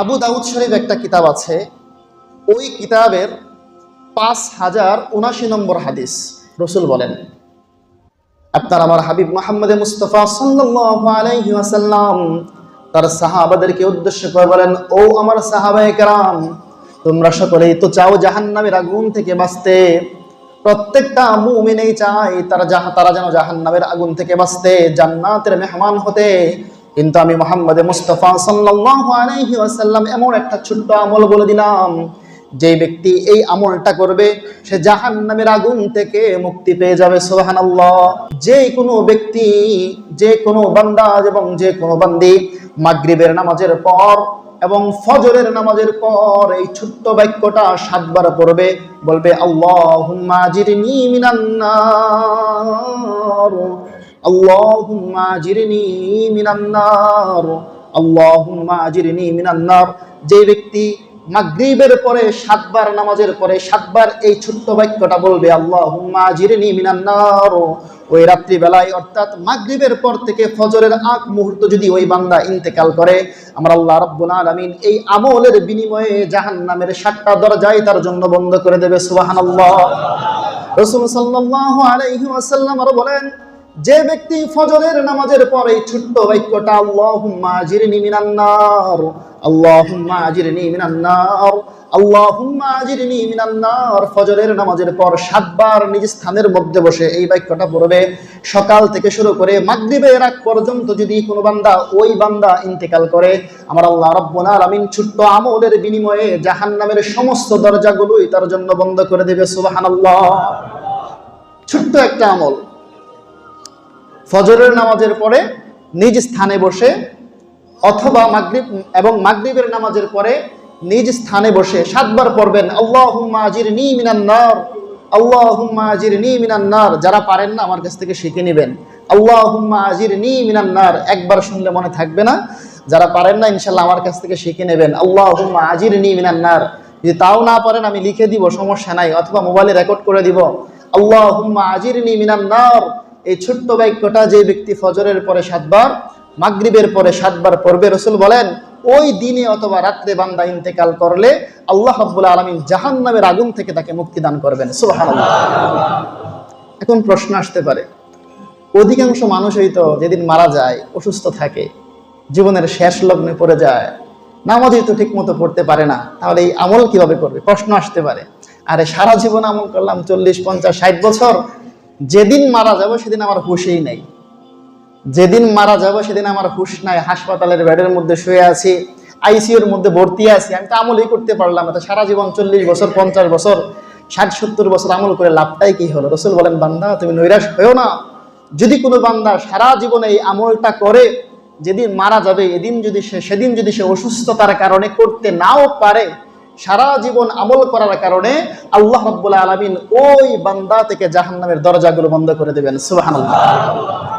আবু দাউদ শরীফ একটা কিতাব আছে। ওই কিতাবের পাঁচ হাজার উনাশি নম্বর হাদিস। রসুল বলেন, আপনার আমার হাবিব মোহাম্মদ মুস্তফা ওয়াসাল্লাম তার সাহাবাদেরকে উদ্দেশ্য করে বলেন, ও আমার সাহাবায়ে কেরাম, তোমরা সকলেই তো চাও জাহান্নামের আগুন থেকে বাঁচতে। প্রত্যেকটা মুমিনেই চায় তারা তারা যেন জাহান্নামের আগুন থেকে বাঁচতে, জান্নাতের মেহমান হতে। কিন্তু আমি মোহাম্মদ মুস্তফা আলাইহি ওয়াসাল্লাম এমন একটা ছোট্ট আমল বলে দিলাম। যে ব্যক্তি এই আমলটা করবে, সে জাহান নামের আগুন থেকে মুক্তি পেয়ে যাবে সোহান যে কোনো ব্যক্তি যে কোনো বান্দা এবং যে কোনো বান্দি মাগরিবের নামাজের পর এবং ফজরের নামাজের পর এই ছোট্ট বাক্যটা সাতবার পড়বে, বলবে, আল্লাহুম্মা জিরনি যে ব্যক্তি মাগরিবের পরে সাতবার নামাজের পরে সাতবার এই ছোট্ট বাক্যটা বলবে, আল্লাহুম্মা আজিরনি মিনান নার। ওই রাত্রি বেলায় অর্থাৎ মাগরিবের পর থেকে ফজরের আগ মুহূর্ত যদি ওই বান্দা ইন্তেকাল করে, আমার আল্লাহ রাব্বুল আলামিন এই আমলের বিনিময়ে জাহান্নামের সাতটা দরজাই তার জন্য বন্ধ করে দেবে, সুবহানাল্লাহ। রাসূল সাল্লাল্লাহু আলাইহি ওয়াসাল্লাম আরও বলেন যে ব্যক্তি ফজরের নামাজের পর এই ছোট্ট বাক্যটা, আল্লাহুম্মা আজিরনি মিনান নার, আল্লাহুম্মা আজিরনি মিনান নার, আল্লাহুম্মা আজিরনি মিনান নার। ফজরের নামাজের পর সাতবার নিজ স্থানের মধ্যে বসে এই বাক্যটা পড়বে। সকাল থেকে শুরু করে মাগরিবের আগ পর্যন্ত যদি কোনো বান্দা ওই বান্দা ইন্তেকাল করে, আমার আল্লাহ রাব্বুল আলামিন ছোট্ট আমলের বিনিময়ে জাহান্নামের সমস্ত দরজাগুলোই তার জন্য বন্ধ করে দেবে, সুবহানাল্লাহ। ছোট্ট একটা আমল। ফজরের নামাজের পরে নিজ স্থানে বসে অথবা মাগরিব এবং মাগরিবের নামাজের পরে নিজ স্থানে বসে সাতবার পড়বেন, আল্লাহুম্মা আজিরনি মিনান নার, আল্লাহুম্মা আজিরনি মিনান নার। যারা পারেন না, আমার কাছ থেকে শিখে নেবেন, আল্লাহুম্মা আজিরনি মিনান নার। একবার শুনলে মনে থাকবে না। যারা পারেন না ইনশাল্লাহ আমার কাছ থেকে শিখে নেবেন, আল্লাহুম্মা আজিরনি মিনান নার। যদি তাও না পারেন, আমি লিখে দিব, সমস্যা নাই, অথবা মোবাইলে রেকর্ড করে দিব, আল্লাহুম্মা আজিরনি মিনান নার। এই ছোট্ট বাক্যটা যে ব্যক্তি ফজরের পরে সাতবার, মাগরিবের পরে সাতবার পড়বে, রসুল বলেন, ওই দিনে অথবা রাত্রে বান্দা ইন্তেকাল করলে আল্লাহ রাব্বুল আলামিন জাহান্নামের আগুন থেকে তাকে মুক্তি দান করবেন। সুবহানাল্লাহ। এখন প্রশ্ন আসতে পারে, অধিকাংশ মানুষই তো যেদিন মারা যায়, অসুস্থ থাকে, জীবনের শেষ লগ্নে পড়ে যায়, নামাজই তো ঠিক মতো পড়তে পারে না, তাহলে এই আমল কীভাবে করবে? প্রশ্ন আসতে পারে, আরে সারা জীবন আমল করলাম চল্লিশ, পঞ্চাশ, ষাট বছর যেদিন মারা যাব সেদিন আমার হুশেই নেই। যেদিন মারা যাব সেদিন আমার হুশ নাই। হাসপাতালের বেডের মধ্যে শুয়ে আছি, আইসিইউর মধ্যে ভর্তি আছি। আমি তো আমলই করতে পারলাম তো সারা জীবন চল্লিশ বছর, পঞ্চাশ বছর, ষাট, সত্তর বছর আমল করে লাভটাই কি হলো? রসুল বলেন, বান্দা, তুমি নৈরাশ হয়েও না। যদি কোনো বান্দা সারা জীবনে এই আমলটা করে, যেদিন মারা যাবে, এদিন যদি সে, সেদিন যদি সে অসুস্থতার কারণে করতে নাও পারে সারা জীবন আমল করার কারণে আল্লাহ রব্বুল আলমিন ওই বান্দা থেকে জাহান্নামের দরজাগুলো বন্ধ করে দেবেন, সুবহানাল্লাহ।